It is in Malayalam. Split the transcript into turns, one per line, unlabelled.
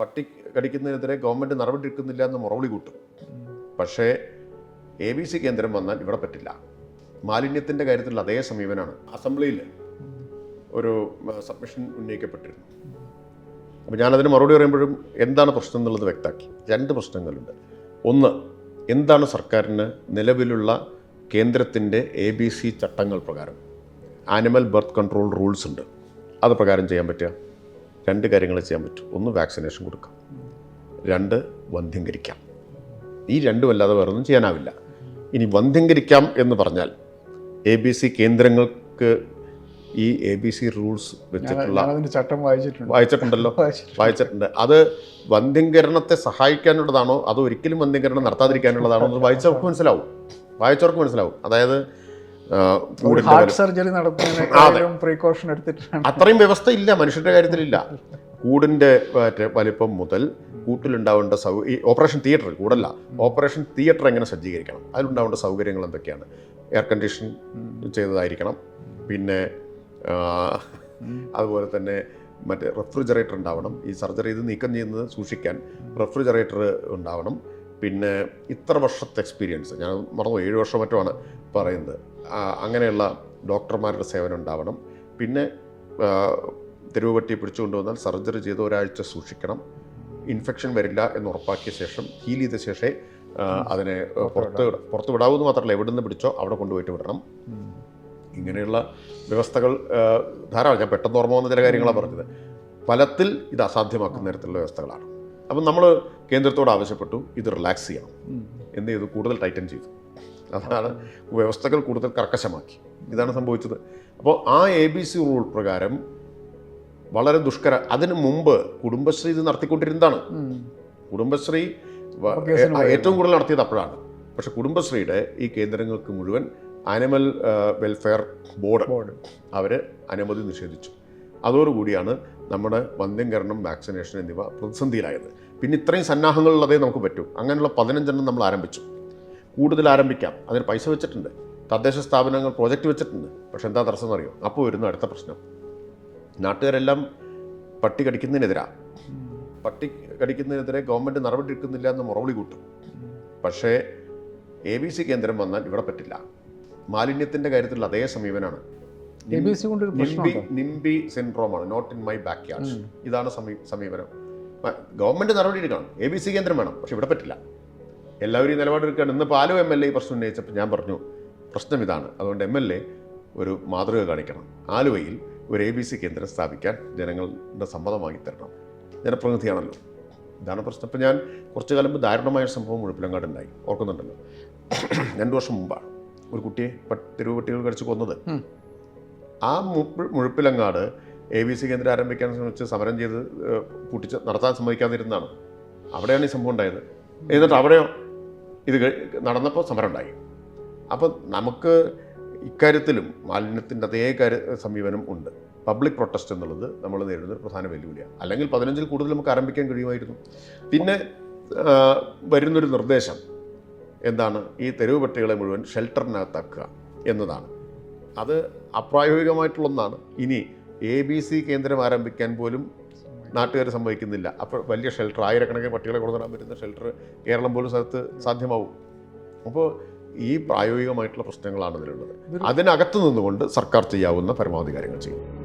പട്ടി കടിക്കുന്നതിനെതിരെ ഗവൺമെന്റ് നടപടി എടുക്കുന്നില്ല എന്ന് മുറവിളി കൂട്ടും. പക്ഷേ എ ബി സി കേന്ദ്രം വന്നാൽ ഇവിടെ പറ്റില്ല. മാലിന്യത്തിന്റെ കാര്യത്തിൽ അതേ സമീപനമാണ് അസംബ്ലിയിൽ ഒരു സബ്മിഷൻ ഉന്നയിക്കപ്പെട്ടിരുന്നു അപ്പോൾ ഞാനതിന് മറുപടി പറയുമ്പോഴും എന്താണ് പ്രശ്നം എന്നുള്ളത് വ്യക്തമാക്കി. രണ്ട് പ്രശ്നങ്ങളുണ്ട്. ഒന്ന് എന്താണ് സർക്കാരിന് നിലവിലുള്ള കേന്ദ്രത്തിന്റെ എ ബി സി ചട്ടങ്ങൾ പ്രകാരം? ആനിമൽ ബർത്ത് കൺട്രോൾ റൂൾസ് ഉണ്ട്. അത് പ്രകാരം ചെയ്യാൻ പറ്റുക? രണ്ട് കാര്യങ്ങൾ ചെയ്യാൻ പറ്റും. ഒന്ന് വാക്സിനേഷൻ കൊടുക്കാം. രണ്ട് വന്ധ്യംകരിക്കാം ഈ രണ്ടും അല്ലാതെ വേറെ ഒന്നും ചെയ്യാനാവില്ല. ഇനി വന്ധ്യംകരിക്കാം എന്ന് പറഞ്ഞാൽ എ ബി സി കേന്ദ്രങ്ങൾക്ക് ഈ എ ബി സി റൂൾസ് വെച്ചിട്ടുള്ള
ചട്ടം വായിച്ചിട്ടുണ്ട്.
വായിച്ചിട്ടുണ്ടല്ലോ?
വായിച്ചിട്ടുണ്ട്.
അത് വന്ധ്യംകരണത്തെ സഹായിക്കാനുള്ളതാണോ? അതോ ഒരിക്കലും വന്ധ്യംകരണം നടത്താതിരിക്കാനുള്ളതാണോ? എന്ന് വായിച്ചവർക്ക് മനസ്സിലാവും. വായിച്ചവർക്ക് മനസ്സിലാവും. അതായത്
ഹാർട്ട് സർജറി നടത്തുന്നതിനേക്കാളും പ്രീകോഷൻ എടുത്തിട്ടാണ്.
അത്രയും വ്യവസ്ഥ ഇല്ല മനുഷ്യരുടെ കാര്യത്തിലില്ല. കൂടിന്റെ മറ്റേ വലിപ്പം മുതൽ കൂട്ടിലുണ്ടാവേണ്ട സൗ ഈ ഓപ്പറേഷൻ തിയേറ്റർ കൂടല്ല. ഓപ്പറേഷൻ തിയേറ്റർ എങ്ങനെ സജ്ജീകരിക്കണം? അതിലുണ്ടാവേണ്ട സൗകര്യങ്ങൾ എന്തൊക്കെയാണ്? എയർ കണ്ടീഷൻ ചെയ്തതായിരിക്കണം. പിന്നെ അതുപോലെ തന്നെ മറ്റേ റെഫ്രിജറേറ്റർ ഉണ്ടാവണം. ഈ സർജറി ഇത് നീക്കം ചെയ്യുന്നത് സൂക്ഷിക്കാൻ റെഫ്രിജറേറ്റർ ഉണ്ടാവണം. പിന്നെ ഇത്ര വർഷത്തെ എക്സ്പീരിയൻസ് ഞാൻ മറന്നു ഏഴ് വർഷം മറ്റുമാണ് പറയുന്നത്. അങ്ങനെയുള്ള ഡോക്ടർമാരുടെ സേവനം ഉണ്ടാവണം പിന്നെ തെരുവ് പട്ടി പിടിച്ചുകൊണ്ട് വന്നാൽ സർജറി ചെയ്ത് ഒരാഴ്ച സൂക്ഷിക്കണം. ഇൻഫെക്ഷൻ വരില്ല എന്ന് ഉറപ്പാക്കിയ ശേഷം ഹീൽ ചെയ്ത ശേഷമേ അതിനെ പുറത്ത് പുറത്ത് വിടാവൂന്ന് മാത്രമല്ല എവിടെ നിന്ന് പിടിച്ചോ അവിടെ കൊണ്ടുപോയിട്ട് വിടണം. ഇങ്ങനെയുള്ള വ്യവസ്ഥകൾ ധാരാളം. ഞാൻ പെട്ടെന്ന് ഓർമ്മ വന്ന ചില കാര്യങ്ങളാണ് പറഞ്ഞത്. ഫലത്തിൽ ഇത് അസാധ്യമാക്കുന്ന തരത്തിലുള്ള വ്യവസ്ഥകളാണ്. അപ്പം നമ്മൾ കേന്ദ്രത്തോട് ആവശ്യപ്പെട്ടു ഇത് റിലാക്സ് ചെയ്യണം. എന്ത് ചെയ്തു? കൂടുതൽ ടൈറ്റൻ ചെയ്തു. അതാണ് വ്യവസ്ഥകൾ കൂടുതൽ കർക്കശമാക്കി. ഇതാണ് സംഭവിച്ചത്. അപ്പോൾ ആ എ ബി സി റൂൾ പ്രകാരം വളരെ ദുഷ്കര അതിനു മുമ്പ് കുടുംബശ്രീ ഇത് നടത്തിക്കൊണ്ടിരുന്നതാണ്. കുടുംബശ്രീ ഏറ്റവും കൂടുതൽ നടത്തിയത് അപ്പോഴാണ്. പക്ഷെ കുടുംബശ്രീയുടെ ഈ കേന്ദ്രങ്ങൾക്ക് മുഴുവൻ ആനിമൽ വെൽഫെയർ ബോർഡ്
ബോർഡ്
അവർ അനുമതി നിഷേധിച്ചു. അതോടുകൂടിയാണ് നമ്മുടെ വന്ധ്യംകരണം വാക്സിനേഷൻ എന്നിവ പ്രതിസന്ധിയിലായത്. പിന്നെ ഇത്രയും സന്നാഹങ്ങളുള്ളതേ നമുക്ക് പറ്റൂ. അങ്ങനെയുള്ള പതിനഞ്ചെണ്ണം നമ്മൾ ആരംഭിച്ചു. കൂടുതൽ ആരംഭിക്കാം. അതിന് പൈസ വെച്ചിട്ടുണ്ട്. തദ്ദേശ സ്ഥാപനങ്ങൾ പ്രോജക്റ്റ് വെച്ചിട്ടുണ്ട്. പക്ഷെ എന്താ തടസ്സം അറിയോ അപ്പോൾ വരുന്നു അടുത്ത പ്രശ്നം. നാട്ടുകാരെല്ലാം പട്ടി കടിക്കുന്നതിനെതിരാ. പട്ടി കടിക്കുന്നതിനെതിരെ ഗവൺമെന്റ് നടപടി എടുക്കുന്നില്ല എന്ന് മുറവിളി കൂട്ടും. പക്ഷേ എ ബി സി കേന്ദ്രം വന്നാൽ ഇവിടെ പറ്റില്ല. മാലിന്യത്തിന്റെ കാര്യത്തിൽ അതേ സമീപനമാണ് നിംബി
സിൻഡ്രോം
നിംബി സിൻഡ്രോമാണ് not in my backyard ഇതാണ് സമീപനം. ഗവൺമെന്റ് നടപടി എടുക്കണം എ ബി സി കേന്ദ്രം വേണം. പക്ഷെ ഇവിടെ പറ്റില്ല. എല്ലാവരും ഈ നിലപാടെടുക്കുകയാണ്. ഇന്ന് പാലു എം എൽ എ ഈ പ്രശ്നം ഉന്നയിച്ചപ്പോൾ ഞാൻ പറഞ്ഞു പ്രശ്നം ഇതാണ്. അതുകൊണ്ട് എം എൽ എ ഒരു മാതൃക കാണിക്കണം. ആലുവയിൽ ഒരു എ ബി സി കേന്ദ്രം സ്ഥാപിക്കാൻ ജനങ്ങളുടെ സമ്മതം വാങ്ങിത്തരണം. ജനപ്രതിനിധിയാണല്ലോ. ഇതാണ് പ്രശ്നം. ഇപ്പം ഞാൻ കുറച്ചു കാലം മുമ്പ് ദാരുണമായ ഒരു സംഭവം മുഴുപ്പിലങ്ങാടുണ്ടായി ഓർക്കുന്നുണ്ടല്ലോ? രണ്ടു വർഷം മുമ്പാണ് ഒരു കുട്ടിയെ തെരുവ് പട്ടികൾ കടിച്ച് കൊന്നത്. ആ മുഴുപ്പിലങ്ങാട് എ ബി സി കേന്ദ്രം ആരംഭിക്കാൻ ശ്രമിച്ച് സമരം ചെയ്ത് കൂട്ടിച്ച് പൂട്ടിച്ച് നടത്താൻ സമ്മതിക്കാതിരുന്നതാണ്. അവിടെയാണ് ഈ സംഭവം ഉണ്ടായത്. എന്നിട്ട് അവിടെയോ ഇത് നടന്നപ്പോൾ സമരം ഉണ്ടായി അപ്പം നമുക്ക് ഇക്കാര്യത്തിലും മാലിന്യത്തിന്റെ അതേ കാര്യ സമീപനം ഉണ്ട്. പബ്ലിക് പ്രൊട്ടസ്റ്റ് എന്നുള്ളത് നമ്മൾ നേരിടുന്ന ഒരു പ്രധാന വെല്ലുവിളിയാണ് അല്ലെങ്കിൽ പതിനഞ്ചിൽ കൂടുതൽ നമുക്ക് ആരംഭിക്കാൻ കഴിയുമായിരുന്നു. പിന്നെ വരുന്നൊരു നിർദ്ദേശം എന്താണ്? ഈ തെരുവ് പട്ടികളെ മുഴുവൻ ഷെൽട്ടറിനകത്താക്കുക എന്നതാണ്. അത് അപ്രായോഗികമായിട്ടുള്ളൊന്നാണ്. ഇനി എ ബി സി കേന്ദ്രം ആരംഭിക്കാൻ പോലും നാട്ടുകാർ സംഭവിക്കുന്നില്ല. അപ്പോൾ വലിയ ഷെൽട്ടർ ആയിരക്കണക്കിന് പട്ടികളെ കൊണ്ടുവരാൻ പറ്റുന്ന ഷെൽട്ടർ കേരളം പോലും സ്ഥലത്ത് സാധ്യമാവും. അപ്പോൾ ഈ പ്രായോഗികമായിട്ടുള്ള പ്രശ്നങ്ങളാണ് ഇതിലുള്ളത്. അതിനകത്ത് നിന്നുകൊണ്ട് സർക്കാർ ചെയ്യാവുന്ന പരമാവധി കാര്യങ്ങൾ ചെയ്യും.